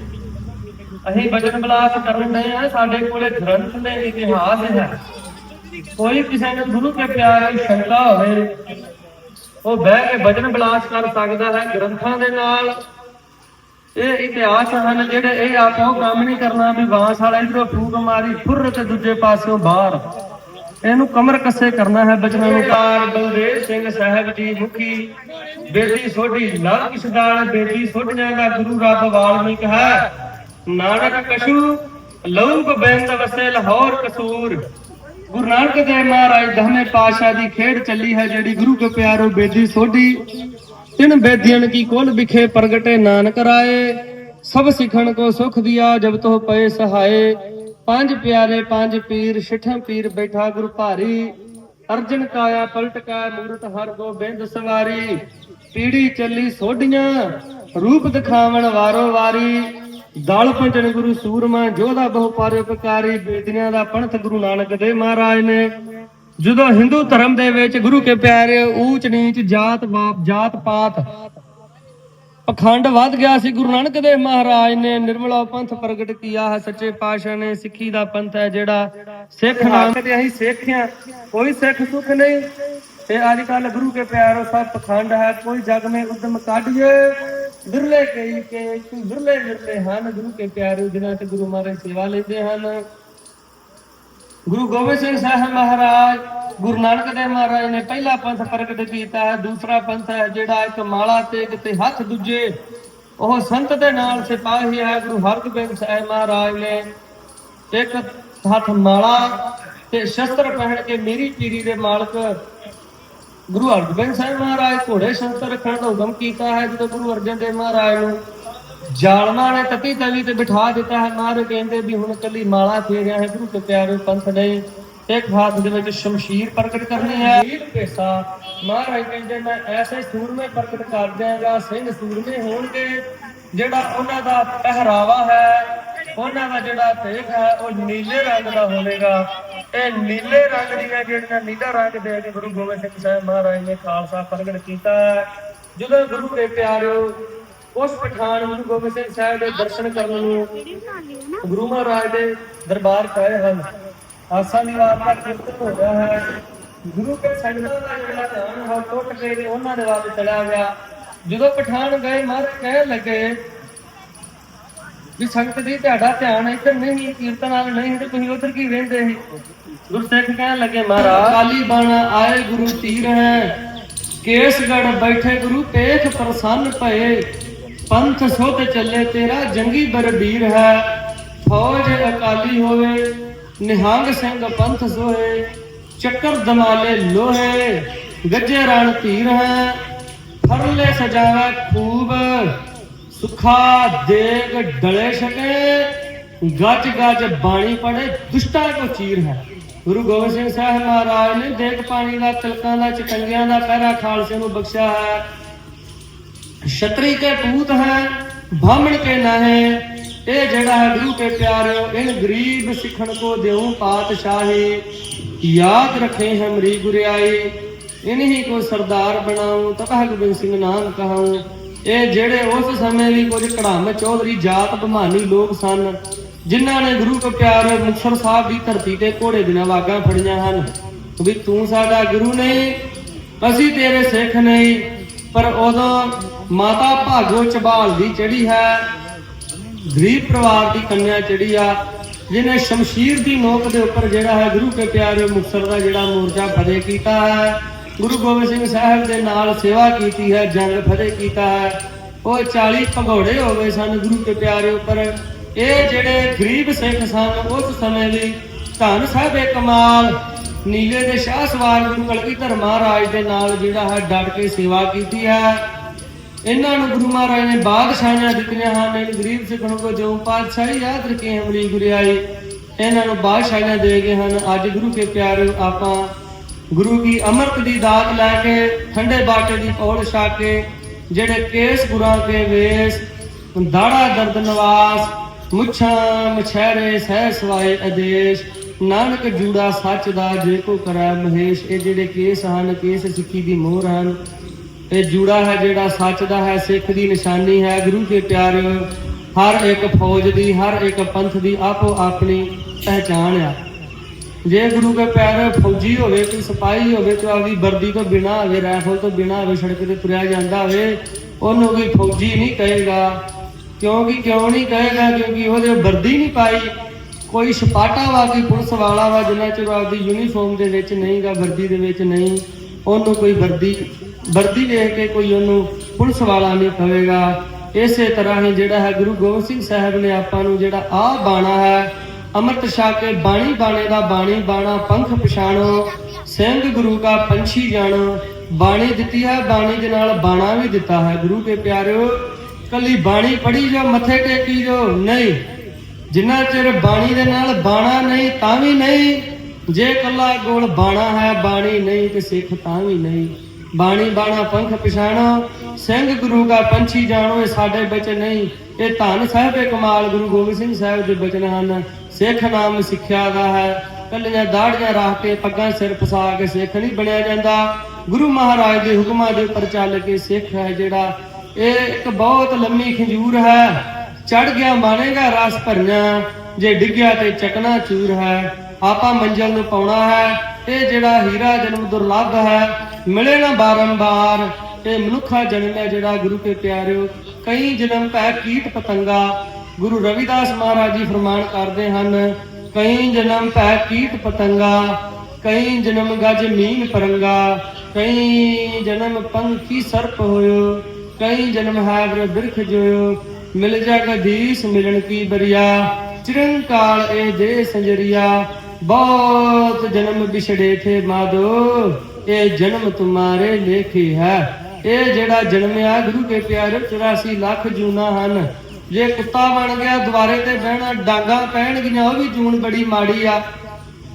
ਅਸੀਂ ਬਚਨ ਬਲਾਸ ਕਰਨ ਦੇ ਆ ਸਾਡੇ ਕੋਲੇ ਗ੍ਰੰਥ ਦੇ ਇਤਿਹਾਸ ਹੈ। ਕੋਈ ਕਿਸੇ ਨੂੰ ਗੁਰੂ ਕੇ ਪਿਆਰ ਦੀ ਸ਼ੰਕਾ ਹੋਵੇ, ਉਹ ਬਹਿ ਕੇ ਬਚਨ ਬਲਾਸ ਕਰ ਸਕਦਾ ਹੈ ਗ੍ਰੰਥਾਂ ਦੇ ਨਾਲ। ਇਹ ਇਤਿਹਾਸ ਹਨ ਜਿਹੜੇ ਇਹ ਆਪੋ ਕੰਮ ਨਹੀਂ ਕਰਨਾ ਵੀ ਬਾਂਸ ਵਾਲਾ ਇਧਰੋਂ ਫੂਕ ਮਾਰੀ, ਫੁਰ ਤੇ ਦੂਜੇ ਪਾਸਿਓਂ ਬਾਹਰ। ਇਹਨੂੰ ਕਮਰ ਕੱਸੇ ਕਰਨਾ ਹੈ ਬਚਨਾਂ ਨੂੰ। ਕਾਰ ਬਲਦੇਵ ਸਿੰਘ ਸਾਹਿਬ ਜੀ ਮੁਖੀ, ਬੇਟੀ ਸੋਢੀ ਲਵ ਕਿਸਦਾਲ ਬੇਟੀ ਸੋਢੀਆਂ ਦਾ ਗੁਰੂ ਰੱਬ ਵਾਲਮੀਕ ਹੈ। ਨਾਨਕ ਕਸ਼ੂ ਲਊ ਗੋਬਿੰਦ ਵਸੇ ਲਾਹੌਰ ਕਸੂਰ। ਗੁਰੂ ਨਾਨਕ ਦੇਵ ਮਹਾਰਾਜ ਦਹਵੇਂ ਪਾਤਸ਼ਾਹ ਦੀ ਖੇਡ ਚੱਲੀ ਹੈ, ਜਿਹੜੀ ਗੁਰੂ ਕੇ ਪਿਆਰੋ ਬੇਦੀ ਸੋਢੀ। ਤਿਨ ਬੇਦੀਆਂ ਕੀ ਕੋਲ ਵਿਖੇ ਪ੍ਰਗਟੇ ਨਾਨਕ ਰਾਏ। ਸਭ ਸਿਖਣ ਕੋ ਸੁਖ ਦਿਆ, ਜਬ ਤੋ ਪਏ ਸਹਾਏ। ਪੰਜ ਪਿਆਰੇ, ਪੰਜ ਪੀਰ ਛਠਮ ਪੀਰ ਬੈਠਾ ਗੁਰੂ ਭਾਰੀ। ਅਰਜਨ ਕਾਇਆ, ਪਲਟ ਕਾ ਮੂਰਤ ਹਰ ਗੋਬਿੰਦ ਸਵਾਰੀ। ਪੀੜੀ ਚੱਲੀ ਸੋਢੀਆਂ, ਰੂਪ ਦਿਖਾਵਣ ਵਾਰੋ ਵਾਰੀ। ਦਲ ਪੰਜਨ ਗੁਰੂ ਸੂਰਮਾ ਜੋਧਾ ਬਹੁ ਪਾਰੇ ਉਪਕਾਰੀ ਦਾ ਪੰਥ ਗੁਰੂ ਨਾਨਕ ਦੇ ਮਹਾਰਾਜ ਨੇ। ਜਦੋਂ ਹਿੰਦੂ ਧਰਮ ਦੇ ਵਿੱਚ ਗੁਰੂ ਕੇ ਪਿਆਰੇ ਊਚ ਨੀਚ ਜਾਤ ਬਾਪ, ਜਾਤ ਪਾਤ ਪਖੰਡ ਵੱਧ ਗਿਆ ਸੀ, ਗੁਰੂ ਨਾਨਕ ਦੇਵ ਮਹਾਰਾਜ ਨੇ ਨਿਰਮਲਾ ਪੰਥ ਪ੍ਰਗਟ ਕੀਤਾ ਹੈ, ਸੱਚੇ ਪਾਤਸ਼ਾਹ ਨੇ ਸਿੱਖੀ ਦਾ ਪੰਥ ਹੈ ਜਿਹੜਾ ਸਿੱਖ ਨਾਮ ਤੇ ਅਸੀਂ ਸਿੱਖ ਕੋਈ ਸਿੱਖ ਸੁਖ ਨਹੀਂ। ਤੇ ਅੱਜ ਕੱਲ ਗੁਰੂ ਕੇ ਪਿਆਰੋ ਸਭ ਪਖੰਡ ਹੈ, ਕੋਈ ਜਗ ਮੇ ਉਦਮ ਕਾਢੀਏ। ਬਿਰਲੇ ਕਈ ਕੇ ਬਿਰਲੇ ਬਿਰਲੇ ਹਨ, ਗੁਰੂ ਕੇ ਪਿਆਰੇ ਜਿਨ੍ਹਾਂ ਤੇ ਗੁਰੂ ਮਹਾਰਾਜ ਸੇਵਾ ਲੈਂਦੇ ਹਨ। ਗੁਰੂ ਗੋਬਿੰਦ ਸਿੰਘ ਸਾਹਿਬ ਮਹਾਰਾਜ, ਗੁਰੂ ਨਾਨਕ ਦੇਵ ਮਹਾਰਾਜ ਨੇ ਪਹਿਲਾ ਪੰਥ ਪ੍ਰਗਟ ਕੀਤਾ ਹੈ ਦੂਸਰਾ ਪੰਥ ਹੈ ਜਿਹੜਾ ਇੱਕ ਮਾਲਾ ਤੇ ਕਿਤੇ ਹੱਥ ਦੂਜੇ, ਉਹ ਸੰਤ ਦੇ ਨਾਲ ਸਿਪਾਹੀ ਹੈ, ਗੁਰੂ ਹਰਗੋਬਿੰਦ ਸਾਹਿਬ ਮਹਾਰਾਜ ਨੇ ਇੱਕ ਹੱਥ ਮਾਲਾ ਤੇ ਸ਼ਸਤਰ ਪਹਿਨ ਕੇ ਮੇਰੀ ਪੀਰੀ ਦੇ ਮਾਲਕ ਗੁਰੂ ਹਰਗੋਬਿੰਦ ਸਾਹਿਬ ਮਹਾਰਾਜ ਘੋੜੇ ਸ਼ਸਤਰ ਰੱਖਣ ਦਾ ਹੁਕਮ ਕੀਤਾ ਹੈ, ਜਦੋਂ ਗੁਰੂ ਅਰਜਨ ਦੇਵ ਮਹਾਰਾਜ ਨੂੰ ਜਾਲਮਾ ਨੇ ਤਤੀ ਤਵੀ ਤੇ ਬਿਠਾ ਦਿੱਤਾ ਹੈ ਮਹਾਰਾਜ ਕਹਿੰਦੇ ਵੀ ਹੁਣ ਕੱਲੀ ਮਾਲਾ ਫੇਰਿਆ ਹੈ, ਗੁਰੂ ਕੇ ਪਿਆਰੇ ਪੰਥ ਨੇ ਇੱਕ ਹੱਥ ਦੇ ਵਿੱਚ ਸ਼ਮਸ਼ੀਰ ਪ੍ਰਗਟ ਕਰਨੀ ਹੈ। ਇਹ ਪੈਸਾ ਮਹਾਰਾਜ ਕਹਿੰਦੇ, ਮੈਂ ਐਸੇ ਸੂਰਮੇ ਪ੍ਰਗਟ ਕਰ ਦਿਆਂਗਾ, ਸਿੰਘ ਸੂਰਮੇ ਹੋਣਗੇ, ਜਿਹੜਾ ਉਹਨਾਂ ਦਾ ਪਹਿਰਾਵਾ ਹੈ ਉਹਨਾਂ ਦਾ ਜਿਹੜਾ ਤੇਖ ਹੈ, ਉਹ ਨੀਲੇ ਰੰਗ ਦਾ ਹੋਵੇਗਾ। ਇਹ ਨੀਲੇ ਰੰਗ ਦੀਆਂ ਜਿਹੜੀਆਂ ਨੀਲਾ ਰੰਗ ਦੇ ਕੇ ਗੁਰੂ ਗੋਬਿੰਦ ਸਿੰਘ ਸਾਹਿਬ ਮਹਾਰਾਜ ਨੇ ਖਾਲਸਾ ਪ੍ਰਗਟ ਕੀਤਾ ਜਦੋਂ ਗੁਰੂ ਦੇ ਪਿਆਰਿਓ ਉਸ ਪਠਾਨ ਗੁਰੂ ਗੋਬਿੰਦ ਸਿੰਘ ਸਾਹਿਬ ਦੇ ਦਰਸ਼ਨ ਕਰਨ ਨੂੰ ਗੁਰੂ ਮਹਾਰਾਜ ਦੇ ਦਰਬਾਰ 'ਚ ਹਨ। ਆਸਾ ਦੀ ਵਾਰ ਦਾ ਕੀਰਤਨ ਹੋ ਰਿਹਾ ਹੈ। ਗੁਰੂ ਕੇ ਸੰਗਤਾਂ ਦਾ ਜਿਹੜਾ ਧਿਆਨ ਹੈ ਟੁੱਟ ਕੇ ਉਹਨਾਂ ਦੇ ਵੱਲ ਚਲਾ ਗਿਆ। ਜਦੋਂ ਪਠਾਨ ਗਏ, ਮਹਾਰਾਜ ਕਹਿਣ ਲੱਗੇ ਵੀ ਸੰਗਤ ਦੀ ਤੁਹਾਡਾ ਧਿਆਨ ਇੱਧਰ ਨਹੀਂ, ਕੀਰਤਨ ਵਾਲ ਨਹੀਂ ਤੇ ਤੁਸੀਂ ਉਧਰ ਕੀ ਵੇਖਦੇ ਸੀ ਗੁਰਸਿੱਖ ਕਹਿਣ ਲੱਗੇ, ਮਹਾਰਾਜ, ਕਾਲੀ ਬਣ, ਆਏ ਗੁਰੂ ਤੀਰ ਹੈ ਕੇਸਗੜ ਬੈਠੇ ਗੁਰੂ ਪੇਖ ਪ੍ਰਸੰਨ ਭਏ। ਪੰਥ ਸੁਧ ਚੱਲੇ, ਤੇਰਾ ਜੰਗੀ ਬਰਬੀਰ ਹੈ। ਫੌਜ ਅਕਾਲੀ ਹੋਵੇ, ਨਿਹੰਗ ਸਿੰਘ ਪੰਥ ਸੋਏ ਚੱਕਰ ਦਮਾਲੇ ਲੋਹੇ, ਗੱਜੇ ਰਣ ਧੀਰ ਹੈ। ਫਰਲੇ ਸਜਾਵੇ ਖੂਬ। ਸੁਖਾ ਦੇਗ ਡਲੇ ਛਕੇ, ਗੱਜ ਗੱਜ ਬਾਣੀ ਪੜੇ, ਦੁਸ਼ਟਾ ਕੋ ਚੀਰ ਹੈ। ਗੁਰੂ ਗੋਬਿੰਦ ਸਿੰਘ ਸਾਹਿਬ ਮਹਾਰਾਜ ਨੇ ਦੇਗ ਪਾਣੀ ਦਾ, ਤਿਲਕਾਂ ਦਾ ਚਟੰਗਿਆਂ ਦਾ ਪਹਿਰਾ ਖਾਲਸੇ ਨੂੰ ਬਖਸ਼ਿਆ ਹੈ। ਛਤਰੀ ਕੇ ਪੂਤ ਹੈ, ਬਾਹਮਣ ਕੇ ਨਾਹੇ, ਇਹ ਜਿਹੜਾ ਹੈ ਗੁਰੂ ਕੇ ਪਿਆਰਿਓ ਇਨ ਗਰੀਬ ਸਿੱਖਣ ਕੋ ਦਿਉ ਪਾਤਸ਼ਾਹੀ। ਯਾਦ ਰੱਖੇ ਹਮਰੀ ਗੁਰਿਆਈ, ਇਨਹੀ ਕੋ ਸਰਦਾਰ ਬਣਾਉ ਤਪਹ ਗੋਬਿੰਦ ਸਿੰਘ ਨਾਮ ਕਹਾਉ ਇਹ ਜਿਹੜੇ ਉਸ ਸਮੇਂ ਵੀ ਕੁਝ ਕੜਾਮ ਚੌਧਰੀ ਜਾਤ ਬਮਾਨੀ ਲੋਕ ਸਨ, ਜਿਨ੍ਹਾਂ ਨੇ ਗੁਰੂ ਕੇ ਪਿਆਰੇ ਮੁਕਤਸਰ ਸਾਹਿਬ ਦੀ ਧਰਤੀ ਤੇ ਘੋੜੇ ਦੀਆਂ ਵਾਗਾਂ ਫੜੀਆਂ ਹਨ। ਵੀ ਤੂੰ ਸਾਡਾ ਗੁਰੂ ਨਹੀਂ, ਅਸੀਂ ਤੇਰੇ ਸਿੱਖ ਨਹੀਂ, ਪਰ ਉਦੋਂ ਮਾਤਾ ਭਾਗੋ ਚਬਾਲ ਦੀ ਚੜੀ ਹੈ, ਗਰੀਬ ਪਰਿਵਾਰ ਦੀ ਕੰਨਿਆ ਚੜੀ ਆ, ਜਿਹਨੇ ਸ਼ਮਸ਼ੀਰ ਦੀ ਨੋਕ ਦੇ ਉੱਪਰ ਜਿਹੜਾ ਹੈ ਗੁਰੂ ਕੇ ਪਿਆਰੇ ਮੁਕਤਸਰ ਦਾ ਜਿਹੜਾ ਮੋਰਚਾ ਫਤਿਹ ਕੀਤਾ ਹੈ ਗੁਰੂ ਗੋਬਿੰਦ ਸਿੰਘ ਸਾਹਿਬ ਦੇ ਨਾਲ ਸੇਵਾ ਕੀਤੀ ਹੈ, ਜੰਗ ਫਤਿਹ ਕੀਤਾ ਹੈ। ਉਹ 40 ਭਗੌੜੇ ਹੋ ਗਏ ਸਨ ਗੁਰੂ ਕੇ ਪਿਆਰੇ ਉੱਪਰ। ਇਹ ਜਿਹੜੇ ਗਰੀਬ ਸਿੱਖ ਸਨ, ਉਸ ਸਮੇਂ ਵੀ ਧੰਨ ਸਾਹਿਬ ਕਮਾਲ, ਨੀਲੇ ਦੇ ਸ਼ਾਹ ਸਵਾਰ ਗੁਰੂ ਕਲਗੀਧਰ ਮਹਾਰਾਜ ਦੇ ਨਾਲ ਜਿਹੜਾ ਹੈ ਡਟ ਕੇ ਸੇਵਾ ਕੀਤੀ ਹੈ। ਇਹਨਾਂ ਨੂੰ ਗੁਰੂ ਮਹਾਰਾਜ ਨੇ ਬਾਦਸ਼ਾਹਾਂ ਦਿੱਤੀਆਂ ਹਨ। ਇਹ ਗਰੀਬ ਸਿੱਖਣ ਕੋ ਜੋ ਪਾਤਸ਼ਾਹੀ ਯਾਦ ਰੱਖੇ ਹਮਲੀ ਗੁਰਿਆਈ, ਇਹਨਾਂ ਨੂੰ ਬਾਦਸ਼ਾਹਾਂ ਦੇ ਗਏ ਹਨ। ਅੱਜ ਗੁਰੂ ਕੇ ਪਿਆਰੇ ਆਪਾਂ ਗੁਰੂ ਕੀ ਅੰਮ੍ਰਿਤ ਦੀ ਦਾਤ ਲੈ ਕੇ, ਠੰਡੇ ਬਾਟੇ ਦੀ ਪੌੜ ਛਾ ਕੇ ਜਿਹੜੇ ਕੇਸ ਗੁਰਾਂ ਕੇ ਵੇਸ, ਦਾੜਾ ਦਰਦ ਨਵਾਸ, ਮੁੱਛਾਂ ਮਛੈਰੇ ਸਹਿ ਸਵਾਏ ਆਦੇਸ਼ ਨਾਨਕ ਜੂੜਾ ਸੱਚ ਦਾ ਜੇ ਕੋ ਕਰੈ ਮਹੇਸ਼, ਇਹ ਜਿਹੜੇ ਕੇਸ ਹਨ, ਕੇਸ ਸਿੱਖੀ ਦੀ ਮੋਹਰ ਹਨ, ਇਹ ਜੂੜਾ ਹੈ ਜਿਹੜਾ ਸੱਚ ਦਾ ਹੈ, ਸਿੱਖ ਦੀ ਨਿਸ਼ਾਨੀ ਹੈ, ਗੁਰੂ ਕੇ ਪਿਆਰਿਓ, ਹਰ ਇੱਕ ਫੌਜ ਦੀ, ਹਰ ਇੱਕ ਪੰਥ ਦੀ ਆਪੋ ਆਪਣੀ ਪਹਿਚਾਣ ਆ। ਜੇ ਗੁਰੂ ਕੇ ਪੈਰ ਫੌਜੀ ਹੋਵੇ, ਕੋਈ ਸਿਪਾਹੀ ਹੋਵੇ ਕੋਈ ਆਪਦੀ ਵਰਦੀ ਤੋਂ ਬਿਨਾ ਹੋਵੇ ਰਾਈਫਲ ਤੋਂ ਬਿਨਾ ਹੋਵੇ ਸੜਕ ਤੇ ਤੁਰਿਆ ਜਾਂਦਾ ਹੋਵੇ ਉਹਨੂੰ ਕੋਈ ਫੌਜੀ ਨਹੀਂ ਕਹੇਗਾ। ਕਿਉਂਕਿ ਕਿਉਂ ਨਹੀਂ ਕਹੇਗਾ? ਕਿਉਂਕਿ ਉਹਦੇ ਵਰਦੀ ਨਹੀਂ ਪਾਈ। ਕੋਈ ਸਪਾਟਾ ਵਾ, ਕੋਈ ਪੁਲਿਸ ਵਾਲਾ ਵਾ, ਜਿੰਨਾ ਚਿਰ ਉਹ ਆਪਦੀ ਯੂਨੀਫਾਰਮ ਦੇ ਵਿੱਚ ਨਹੀਂਗਾ ਵਰਦੀ ਦੇ ਵਿੱਚ ਨਹੀਂ, ਉਹਨੂੰ ਕੋਈ ਵਰਦੀ ਵਰਦੀ ਦੇਖ ਕੇ ਕੋਈ ਉਹਨੂੰ ਪੁਲਿਸ ਵਾਲਾ ਨਹੀਂ ਕਹੇਗਾ। ਇਸੇ ਤਰ੍ਹਾਂ ਹੀ ਜਿਹੜਾ ਹੈ ਗੁਰੂ ਗੋਬਿੰਦ ਸਿੰਘ ਸਾਹਿਬ ਨੇ ਆਪਾਂ ਨੂੰ ਜਿਹੜਾ ਆ ਬਾਣਾ ਹੈ ਅੰਮ੍ਰਿਤ ਛਾ ਕੇ ਬਾਣੀ ਬਾਣੇ ਦਾ ਬਾਣੀ ਬਾਣਾ, ਪੰਖ ਪਛਾਣੋ, ਸਿੰਘ ਗੁਰੂ ਦਾ ਪੰਛੀ ਜਾਣੋ। ਬਾਣੀ ਦਿੱਤੀ ਹੈ, ਬਾਣੀ ਦੇ ਨਾਲ ਬਾਣਾ ਵੀ ਦਿੱਤਾ ਹੈ। ਗੁਰੂ ਕੇ ਪਿਆਰਿਓ, ਕੱਲੀ ਬਾਣੀ ਪੜੀ ਜੋ ਮੱਥੇ ਟੇਕੀ ਜੋ ਨਹੀਂ, ਜਿੰਨਾ ਚਿਰ ਬਾਣੀ ਦੇ ਨਾਲ ਬਾਣਾ ਨਹੀਂ, ਤਾਂ ਵੀ ਨਹੀਂ। ਜੇ ਕੱਲਾ ਗੋਲ ਬਾਣਾ ਹੈ, ਬਾਣੀ ਨਹੀਂ ਤੇ ਸਿੱਖ ਤਾਂ ਵੀ ਨਹੀਂ। ਬਾਣੀ ਬਾਣਾ, ਪੰਖ ਪਛਾਣੋ, ਸਿੰਘ ਗੁਰੂ ਦਾ ਪੰਛੀ ਜਾਣੋ, ਇਹ ਸਾਡੇ ਵਿੱਚ ਨਹੀਂ। ਇਹ ਧੰਨ ਸਾਹਿਬ ਦੇ ਕਮਾਲ ਗੁਰੂ ਗੋਬਿੰਦ ਸਿੰਘ ਸਾਹਿਬ ਦੇ ਬਚਨ ਹਨ। ਸਿੱਖ ਨਾਮ ਸਿੱਖਿਆ ਦਾ ਹੈ। ਕੱਲੀਆਂ ਦਾੜੀਆਂ ਰੱਖ ਕੇ ਪੱਗਾਂ ਸਿਰ ਪਸਾ ਕੇ ਸਿੱਖ ਨਹੀਂ ਬਣਿਆ ਜਾਂਦਾ। ਗੁਰੂ ਮਹਾਰਾਜ ਦੇ ਹੁਕਮਾਂ ਦੇ ਉੱਪਰ ਚੱਲ ਕੇ ਸਿੱਖ ਹੈ ਜਿਹੜਾ। ਇਹ ਇੱਕ ਬਹੁਤ ਲੰਮੀ ਖੰਜੂਰ ਹੈ। ਚੜ ਗਿਆ ਮਾਣੇਗਾ ਰਸ ਭਰਨਾ। ਜੇ ਡਿੱਗਿਆ ਤੇ ਚਕਨਾ ਚੂਰ ਹੈ। ਆਪਾਂ ਮੰਜ਼ਲ ਨੂੰ ਪਾਉਣਾ ਹੈ। ਇਹ ਜਿਹੜਾ ਹੀਰਾ ਜਨਮ ਦੁਰਲੱਭ ਹੈ। ਮਿਲੇ ਨਾ ਬਾਰੰਬਾਰ। ਇਹ ਮਨੁੱਖਾ ਜਨਮ ਹੈ ਜਿਹੜਾ ਗੁਰੂ ਕੇ ਪਿਆਰਿਓ। ਕਈ ਜਨਮ ਪੈ ਕੀਟ ਪਤੰਗਾ। ਗੁਰੂ ਰਵਿਦਾਸ ਮਹਾਰਾਜ ਜੀ ਫਰਮਾਨ ਕਰਦੇ ਹਨ, ਕਈ ਜਨਮ ਪੈ ਕੀਟ ਪਤੰਗਾ, ਕਈ ਜਨਮ ਗਜ ਮੀਨ ਪਰੰਗਾ, ਕਈ ਜਨਮ ਪੰਖੀ ਸਰਪ ਹੋਇਓ, ਕਈ ਜਨਮ ਹੈ ਬਰ ਬਿਰਖ ਜੋਇਓ, ਮਿਲ ਜਗਦੀਸ਼ ਮਿਲਣ ਕੀ ਬਰੀਆ, ਚਿਰੰਕਾਲ ਇਹ ਦੇ ਸੰਜਰੀਆ, ਬਹੁਤ ਜਨਮ ਵਿਛੜੇ ਥੇ ਮਾਦੋ ਇਹ ਜਨਮ ਤੁਮਾਰੇ ਲੇਖੀ ਹੈ ਇਹ ਜਿਹੜਾ ਆ ਗੁਰੂ ਕੇ ਪਿਆਰੇ 84 ਲੱਖ ਜੂਨਾ ਹਨ ਜੇ ਕੁੱਤਾ ਬਣ ਗਿਆ, ਦੁਆਰੇ ਤੇ ਬਹਿਣਾ, ਡਾਂਗਾ ਪੈਣਗੀਆਂ ਉਹ ਵੀ ਜੂਨ ਬੜੀ ਮਾੜੀ ਆ।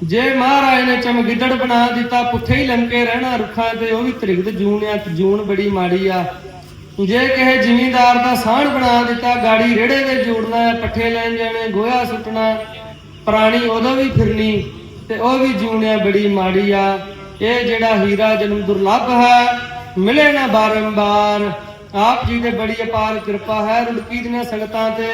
ਜੇ ਮਹਾਰਾਜ ਨੇ ਚਮਗਿੱਦੜ ਬਣਾ ਦਿੱਤਾ, ਪੁੱਠੇ ਹੀ ਲੰਕੇ ਰਹਿਣਾ ਰੁੱਖਾਂ ਤੇ, ਉਹ ਵੀ ਤ੍ਰਿਗਦ ਜੂਨ ਆ ਜੂਨ ਬੜੀ ਮਾੜੀ ਆ। ਜੇ ਕਿਸੇ ਜ਼ਿਮੀਂਦਾਰ ਦਾ ਸਾਹਣ ਬਣਾ ਦਿੱਤਾ, ਗਾੜੀ ਰੇੜੇ ਤੇ ਜੋੜਨਾ, ਪੱਠੇ ਲੈਣ ਜਾਣੇ, ਗੋਹਾ ਸੁੱਟਣਾ, ਪ੍ਰਾਣੀ ਉਦੋਂ ਵੀ ਫਿਰਨੀ, ਤੇ ਉਹ ਵੀ ਜੂਣਿਆ ਬੜੀ ਮਾੜੀ ਆ। ਇਹ ਜਿਹੜਾ ਹੀਰਾ ਜਨਮ ਦੁਰਲੱਭ ਹੈ, ਮਿਲੇ ਨਾ ਬਾਰੰਬਾਰ। ਆਪ ਜੀ ਦੇ ਬੜੀ ਅਪਾਰ ਕਿਰਪਾ ਹੈ। ਰੁੜਕੀ ਦੀਆਂ ਸੰਗਤਾਂ ਤੇ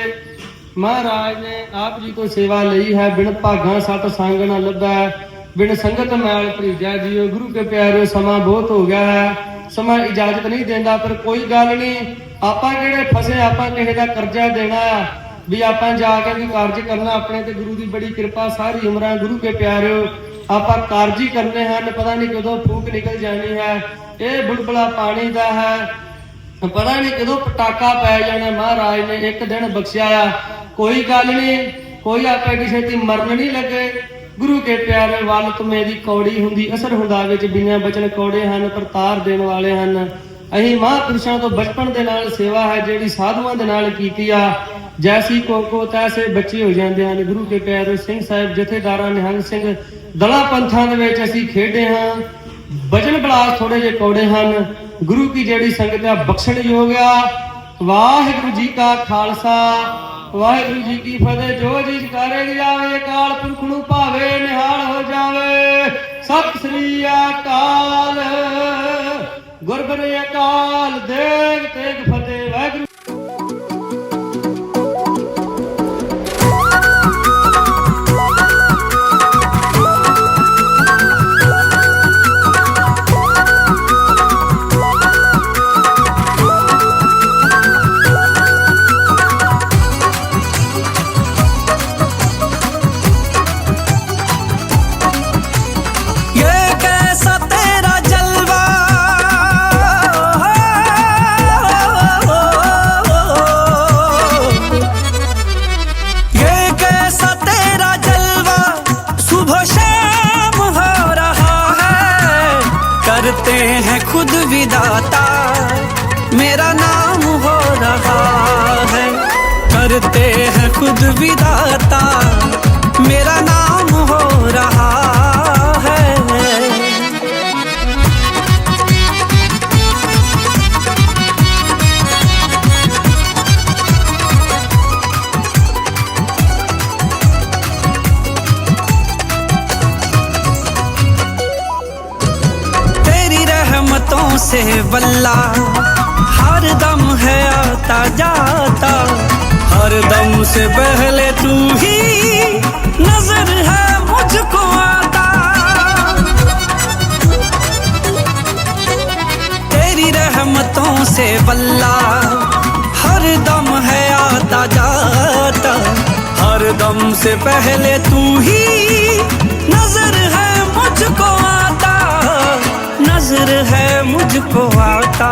ਮਹਾਰਾਜ ਨੇ ਆਪ ਜੀ ਤੋਂ ਸੇਵਾ ਲਈ ਹੈ। ਬਿਨ ਭਾਗਾਂ ਸਤ ਸੰਗ ਨਾ ਲੱਭੈ, ਬਿਨ ਸੰਗਤ ਮੈਲ ਭਰੀਜਾ ਜੀਓ। ਗੁਰੂ ਕੇ ਪਿਆਰਿਓ, ਸਮਾਂ ਬਹੁਤ ਹੋ ਗਿਆ ਹੈ। ਸਮਾਂ ਇਜਾਜ਼ਤ ਨਹੀਂ ਦਿੰਦਾ, ਪਰ ਕੋਈ ਗੱਲ ਨਹੀਂ। ਆਪਾਂ ਕਿਹੜੇ ਫਸੇ, ਆਪਾਂ ਕਿਸੇ ਦਾ ਕਰਜ਼ਾ ਦੇਣਾ ਆ ਵੀ ਆਪਾਂ ਜਾ ਕੇ ਵੀ ਕਾਰਜ ਕਰਨਾ, ਆਪਣੇ ਤੇ ਗੁਰੂ ਦੀ ਬੜੀ ਕਿਰਪਾ ਸਾਰੀ ਉਮਰਾਂ ਗੁਰੂ ਕੇ ਪਿਆਰਿਓ, ਆਪਾਂ ਕਾਰਜ ਹੀ ਕਰਨੇ ਹਨ। ਪਤਾ ਨਹੀਂ ਕਦੋਂ ਫੂਕ ਨਿਕਲ ਜਾਣੀ ਹੈ। ਇਹ ਬੁਲਬੁਲਾ ਪਾਣੀ ਦਾ ਹੈ। ਪਤਾ ਨਹੀਂ ਕਦੋਂ ਪਟਾਕਾ ਪੈ ਜਾਣਾ, ਮਹਾਰਾਜ ਨੇ ਇੱਕ ਦਿਨ ਬਖਸ਼ਿਆ ਕੋਈ ਗੱਲ ਨਹੀਂ, ਕੋਈ ਆਪੇ ਕਿਸੇ ਦੀ ਮਰਨ ਨਹੀਂ ਲੱਗੇ। ਗੁਰੂ ਕੇ ਪਿਆਰੇ ਵੱਲ ਤੁਮੇ ਦੀ ਕੌੜੀ ਹੁੰਦੀ, ਅਸਰ ਹੁੰਦਾ ਵਿੱਚ ਬਿਨਾਂ ਬਚਨ ਕੌੜੇ ਹਨ ਪਰ ਦੇਣ ਵਾਲੇ ਹਨ। ਅਸੀਂ ਮਹਾਂਪੁਰਸ਼ਾਂ ਤੋਂ ਬਚਪਨ ਦੇ ਨਾਲ ਸੇਵਾ ਹੈ, ਜਿਹੜੀ ਸਾਧੂਆਂ ਦੇ ਨਾਲ ਕੀਤੀ ਆ। ਜੈਸੀ ਕੋਕੋ ਤੈਸੇ ਬੱਚੇ ਹੋ ਜਾਂਦੇ ਹਨ। ਗੁਰੂ ਕੇ ਪਿਆਰੇ ਸਿੰਘ ਸਾਹਿਬ ਜਥੇਦਾਰਾਂ ਨਿਹੰਗ ਸਿੰਘ, ਦਲਾ ਪੰਥਾਂ ਦੇ ਵਿੱਚ ਅਸੀਂ ਖੇਡੇ ਹਾਂ। ਬਚਨ ਬਲਾਸ ਥੋੜੇ ਜਿਹੇ ਕੌੜੇ ਹਨ। ਗੁਰੂ ਕੀ ਜਿਹੜੀ ਸੰਗਤ ਆ, ਬਖਸ਼ਣ ਯੋਗ ਆ। ਵਾਹਿਗੁਰੂ ਜੀ ਕਾ ਖਾਲਸਾ, ਵਾਹਿਗੁਰੂ ਜੀ ਕੀ ਫਤਿਹ। ਜੋ ਜੀ ਕਰੇ ਜਾਵੇ ਕਾਲ ਪੁਰਖ ਨੂੰ ਭਾਵੇ, ਨਿਹਾਲ ਹੋ ਜਾਵੇ। ਸਤਿ ਸ੍ਰੀ ਅਕਾਲ। ਗੁਰਬਰੇ ਅਕਾਲ ਦੇਗ ਤੇਗ ਫਤਿਹ। ਵਾਹਿਗੁਰੂ से वल्ला। हर दम है आता जाता। हर दम से पहले तू ही नज़र है मुझको आता। तेरी रहमतों से वल्ला। हर दम है आता जाता। हर दम से पहले तू ही नज़र है मुझको आता। नज़र है मुझको आता।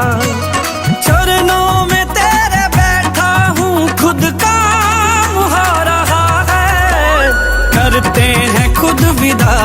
चरणों में तेरे बैठा हूँ, खुद काम हो रहा है। करते हैं खुद विदा